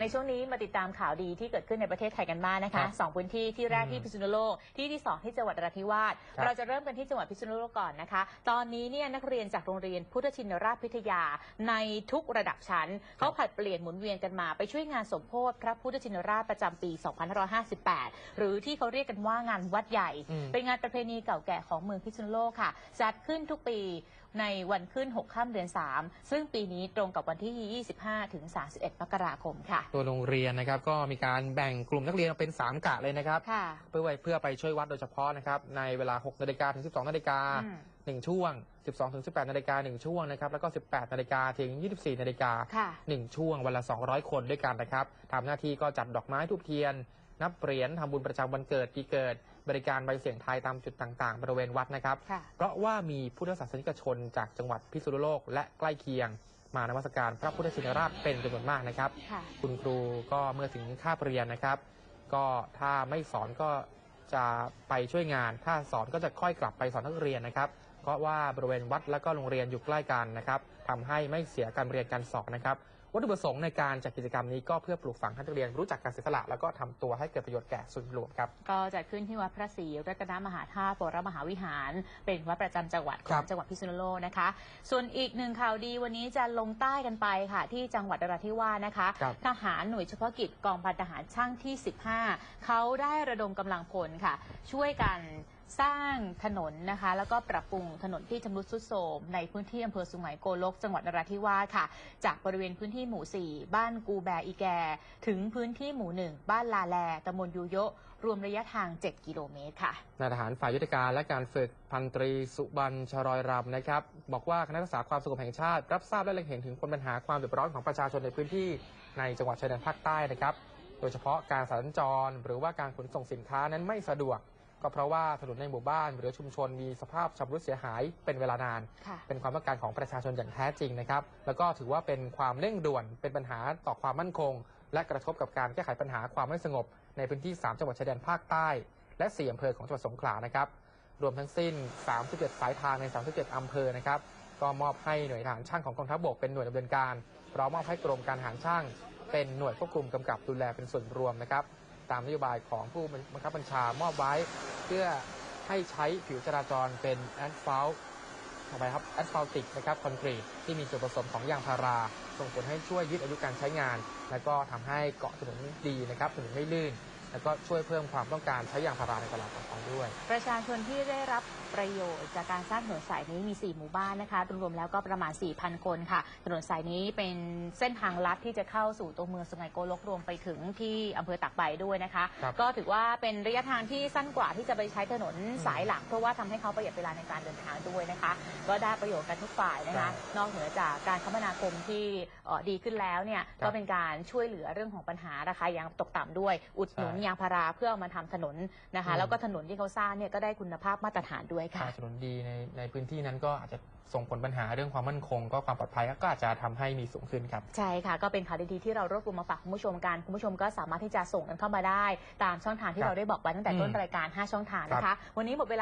ในช่วงนี้มาติดตามข่าวดีที่เกิดขึ้นในประเทศไทยกันบ้างนะครัคะบสองพื้นที่ที่แรกอืมที่พิษณุโลกที่ที่สองที่จังหวัดนราธิวาสครับเราจะเริ่มกันที่จังหวัดพิษณุโลกก่อนนะคะ ตอนนี้เนี่ยนักเรียนจากโรงเรียนพุทธชินราชพิทยา ในทุกระดับชั้นเขาผลัดเปลี่ยนหมุนเวียนกันมาไปช่วยงานสมโพธิพระพุทธชินราชประจำปี 2558 หรือที่เขาเรียกกันว่างานวัดใหญ่อืมเป็นงานประเพณีเก่าแก่ของเมืองพิษณุโลกค่ะจัดขึ้นทุกปีในวันขึ้น6ค่ำเดือน 3 ซึ่งปีนี้ตรงกับวันที่ 25 ถึง 31 มกราคมค่ะตัวโรงเรียนนะครับ ก็มีการแบ่งกลุ่มนักเรียนออกเป็น 3 กะเลยนะครับ ค่ะ เพื่อไว้เพื่อไปช่วยวัดโดยเฉพาะนะครับ ในเวลา 6 นาฬิกาถึง 12 นาฬิกาอืม 1ช่วง 12 ถึง 18 นาฬิกา1ช่วงนะครับ แล้วก็ 18 นาฬิกาถึง 24 นาฬิกา ค่ะ1ช่วงวันละ 200 คนด้วยกันนะครับ ทำหน้าที่ก็จัดดอกไม้ทูบเทียน นับเหรียญทำบุญประจำวันเกิดปีเกิด บริการใบเสี่ยงทายตามจุดต่างๆ บริเวณวัดนะครับ ค่ะ เพราะว่ามีพุทธศาสนิกชนจากจังหวัดพิษณุโลกและใกล้เคียง มานมัสการพระพุทธชินราชเป็นจำนวนมากนะครับค่ะคุณครูก็เมื่อถึงคาบเรียนนะครับ ก็ถ้าไม่สอนก็จะไปช่วยงาน ถ้าสอนก็จะค่อยกลับไปสอนนักเรียนนะครับ เพราะว่าบริเวณวัดและก็โรงเรียนอยู่ใกล้กันนะครับทำให้ไม่เสียการเรียนการสอนนะครับ วัตถุประสงค์ในการจัดกิจกรรมนี้ก็เพื่อปลูกฝังให้นักเรียนรู้จักการเสียสละแล้วก็ทำตัวให้เกิดประโยชน์แก่ส่วนรวมครับ ก็จัดขึ้นที่วัดพระศรีรัตนมหาธาตุวรมหาวิหาร เป็นวัดประจำจังหวัดขครัองบจังหวัดพิษณุโลกนะคะ ส่วนอีกหนึ่งข่าวดีวันนี้จะลงใต้กันไปค่ะ ที่จังหวัดนราธิวาสนะคะครับทหารหน่วยเฉพาะกิจกองพันทหารช่างที่ 15 เขาได้ระดมกำลังพลค่ะ ช่วยกัน สร้างถนนนะคะ แล้วก็ปรับปรุงถนนที่ชำรุดทรุดโทรมในพื้นที่อำเภอสุไหงโกลก จังหวัดนราธิวาสค่ะ จากบริเวณพื้นที่หมู่ 4 บ้านกูแบอีแก ถึงพื้นที่หมู่ 1 บ้านลาแลตำบลยูโยะรวมระยะทาง 7 กิโลเมตรค่ะนายทหารฝ่ายยุทธการและการฝึกพันตรีสุบันชรอยรำนะครับ บอกว่าคณะรักษาความสงบแห่งชาติ รับทราบและเล็งเห็นถึงปัญหาความเดือดร้อนของประชาชนในพื้นที่ในจังหวัดชายแดนภาคใต้นะครับ โดยเฉพาะการสัญจรหรือว่าการขนส่งสินค้านั้นไม่สะดวก ก็เพราะว่าถนนในหมู่บ้านหรือชุมชนมีสภาพชำรุดเสียหายเป็นเวลานาน ค่ะ เป็นความต้องการของประชาชนอย่างแท้จริงนะครับ แล้วก็ถือว่าเป็นความเร่งด่วน เป็นปัญหาต่อความมั่นคง และกระทบกับการแก้ไขปัญหาความไม่สงบ ในพื้นที่ 3 จังหวัดชายแดนภาคใต้ และ 4 อำเภอของจังหวัดสงขลานะครับ รวมทั้งสิ้น 37 สายทางใน 37 อำเภอนะครับ ก็มอบให้หน่วยทหารช่างของกองทัพบกเป็นหน่วยดำเนินการพร้อมมอบให้กรมการทหารช่าง เป็นหน่วยควบคุมกำกับดูแลเป็นส่วนรวมนะครับ ตามนโยบายของผู้บังคับบัญชามอบไว้ เพื่อให้ใช้ผิวจราจรเป็นแอสฟัลต์อะไปครับแอสฟัลติกนะครับคอนกรีตที่มีส่วนผสมของยางพารา ส่งผลให้ช่วยยืดอายุการใช้งาน และก็ทำให้เกาะถนนดีนะครับถนนไม่ลื่น แล้วก็ช่วยเพิ่มความต้องการใช้ยางพาราในตลาดต่อไปด้วย ประชาชนที่ได้รับประโยชน์จากการสร้างถนนสายนี้มี 4 หมู่บ้านนะคะ รวมๆแล้วก็ประมาณ 4,000 คนค่ะ ถนนสายนี้เป็นเส้นทางลัดที่จะเข้าสู่ตัวเมืองสุไหงโกลกรวมไปถึงที่อำเภอตากใบด้วยนะคะ ครับ ก็ถือว่าเป็นระยะทางที่สั้นกว่าที่จะไปใช้ถนนสายหลัก เพราะว่าทำให้เขาประหยัดเวลาในการเดินทางด้วยนะคะ ก็ได้ประโยชน์กันทุกฝ่ายนะคะ นอกเหนือจากการคมนาคมที่เอ่อดีขึ้นแล้วเนี่ยครับก็เป็นการช่วยเหลือเรื่องของปัญหาราคายางตกต่ำด้วย อุดหนุนใช่ยางพาราเพื่อเอามาทำถนนนะคะ อืม แล้วก็ถนนที่เขาสร้างเนี่ยก็ได้คุณภาพมาตรฐานด้วยค่ะถ้าถนนดีในในพื้นที่นั้นก็อาจจะส่งผลปัญหาเรื่องความมั่นคง ก็ความปลอดภัยก็อาจจะทำให้มีสูงขึ้นครับ ใช่ค่ะ ก็เป็นข่าวดีๆที่เรารวบรวมมาฝากคุณผู้ชมกัน คุณผู้ชมก็สามารถที่จะส่งกันเข้ามาได้ ตามช่องทางที่ครับเราได้บอกไปตั้งแต่ต้นอืมรายการ 5 ช่องทางนะคะ วันนี้หมดเวลา